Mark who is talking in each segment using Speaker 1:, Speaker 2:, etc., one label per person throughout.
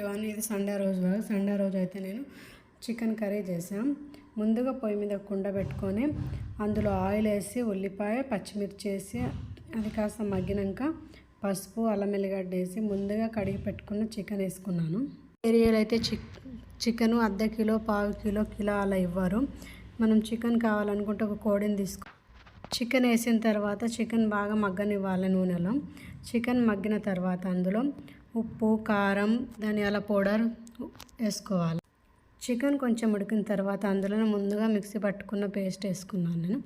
Speaker 1: ఇవన్నీ ఇది సండే రోజు కాదు. సండే రోజు అయితే నేను చికెన్ కర్రీ చేసాం ముందుగా పొయ్యి మీద కుండ పెట్టుకొని అందులో ఆయిల్ వేసి ఉల్లిపాయ పచ్చిమిర్చి వేసి అది కాస్త మగ్గినాక పసుపు అల్లం ఎల్లిగడ్డ వేసి ముందుగా కడిగి పెట్టుకున్న చికెన్ వేసుకున్నాను. ఏరియాలో అయితే చిక్ చికెను అర్ధ కిలో పావు కిలో కిలో అలా ఇవ్వరు. మనం చికెన్ కావాలనుకుంటే ఒక కోడిని తీసుకో చికెన్ వేసిన తర్వాత చికెన్ బాగా మగ్గనివ్వాలి నూనెలో. చికెన్ మగ్గిన తర్వాత అందులో ఉప్పు కారం ధనియాల పౌడర్ వేసుకోవాలి. చికెన్ కొంచెం ఉడికిన తర్వాత అందులో ముందుగా మిక్సీ పట్టుకున్న పేస్ట్ వేసుకున్నాను నేను.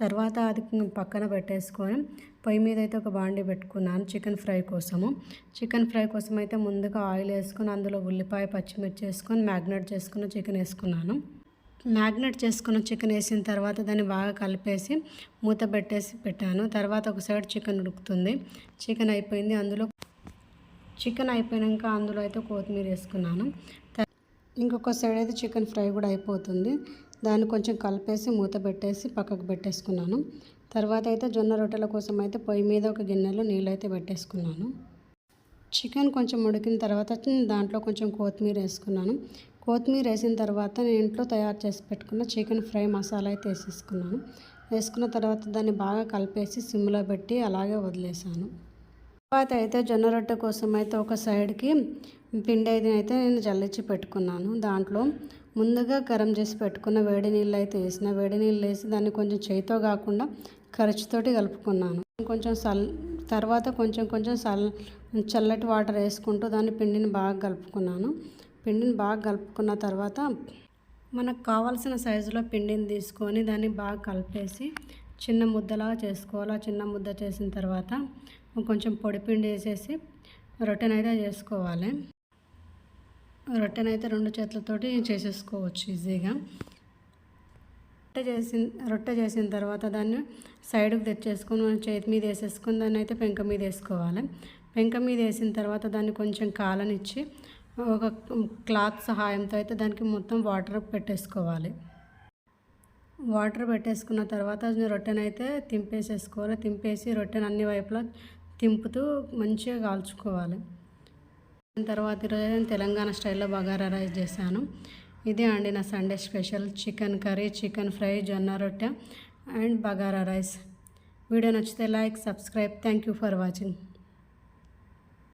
Speaker 1: తర్వాత అది పక్కన పెట్టేసుకొని పొయ్యి మీద అయితే ఒక బాండి పెట్టుకున్నాను చికెన్ ఫ్రై కోసము. చికెన్ ఫ్రై కోసం అయితే ముందుగా ఆయిల్ వేసుకొని అందులో ఉల్లిపాయ పచ్చిమిర్చి వేసుకొని మ్యాగ్నేట్ చేసుకున్న చికెన్ వేసుకున్నాను. మ్యాగ్నేట్ చేసుకున్న చికెన్ వేసిన తర్వాత దాన్ని బాగా కలిపేసి మూత పెట్టేసి పెట్టాను. తర్వాత ఒక సైడ్ చికెన్ ఉడుకుతుంది. చికెన్ అయిపోయింది. అందులో చికెన్ అయిపోయాక అందులో అయితే కొత్తిమీర వేసుకున్నాను. ఇంకొక సైడ్ అయితే చికెన్ ఫ్రై కూడా అయిపోతుంది. దాన్ని కొంచెం కలిపేసి మూత పెట్టేసి పక్కకు పెట్టేసుకున్నాను. తర్వాత అయితే జొన్న రొట్టెల కోసం అయితే పొయ్యి మీద ఒక గిన్నెలో నీళ్ళు అయితే పెట్టేసుకున్నాను. చికెన్ కొంచెం ఉడికిన తర్వాత దాంట్లో కొంచెం కొత్తిమీర వేసుకున్నాను. కొత్తిమీర వేసిన తర్వాత నేను ఇంట్లో తయారు చేసి పెట్టుకున్న చికెన్ ఫ్రై మసాలా అయితే వేసేసుకున్నాను. వేసుకున్న తర్వాత దాన్ని బాగా కలిపేసి సిమ్లో పెట్టి అలాగే వదిలేసాను. తర్వాత అయితే జొన్న రొట్టె కోసం అయితే ఒక సైడ్కి పిండి అయితే అయితే నేను జల్లించి పెట్టుకున్నాను. దాంట్లో ముందుగా గరం చేసి పెట్టుకున్న వేడి నీళ్ళు అయితే వేసిన వేడి నీళ్ళు వేసి దాన్ని కొంచెం చేయితో కాకుండా ఖర్చుతోటి కలుపుకున్నాను. కొంచెం సల్ తర్వాత కొంచెం కొంచెం సల్ చల్లటి వాటర్ వేసుకుంటూ దాన్ని పిండిని బాగా కలుపుకున్నాను. పిండిని బాగా కలుపుకున్న తర్వాత మనకు కావాల్సిన సైజులో పిండిని తీసుకొని దాన్ని బాగా కలిపేసి చిన్న ముద్దలాగా చేసుకోవాలి. చిన్న ముద్ద చేసిన తర్వాత కొంచెం పొడిపిండి వేసేసి రొట్టెనైతే చేసుకోవాలి. రొట్టెనైతే రెండు చేతులతోటి చేసేసుకోవచ్చు ఈజీగా. రొట్టె చేసిన రొట్టె చేసిన తర్వాత దాన్ని సైడ్కి తెచ్చేసుకొని మనం చేతి మీద వేసేసుకొని దాన్ని అయితే పెంక మీద వేసుకోవాలి. పెంక మీద వేసిన తర్వాత దాన్ని కొంచెం కాలనిచ్చి ఒక క్లాత్ సహాయంతో అయితే దానికి మొత్తం వాటర్ పెట్టేసుకోవాలి. వాటర్ పెట్టేసుకున్న తర్వాత రొట్టెనైతే తింపేసేసుకోవాలి. తింపేసి రొట్టెని అన్ని వైపులా తింపుతూ మంచిగా కాల్చుకోవాలి. తర్వాత ఈరోజు నేను తెలంగాణ స్టైల్లో బగారా రైస్ చేశాను. ఇదే అండి నా Sunday special. Chicken curry chicken fry జొన్న రొట్టె అండ్ బగారా రైస్. వీడియో నచ్చితే like subscribe. Thank you for watching.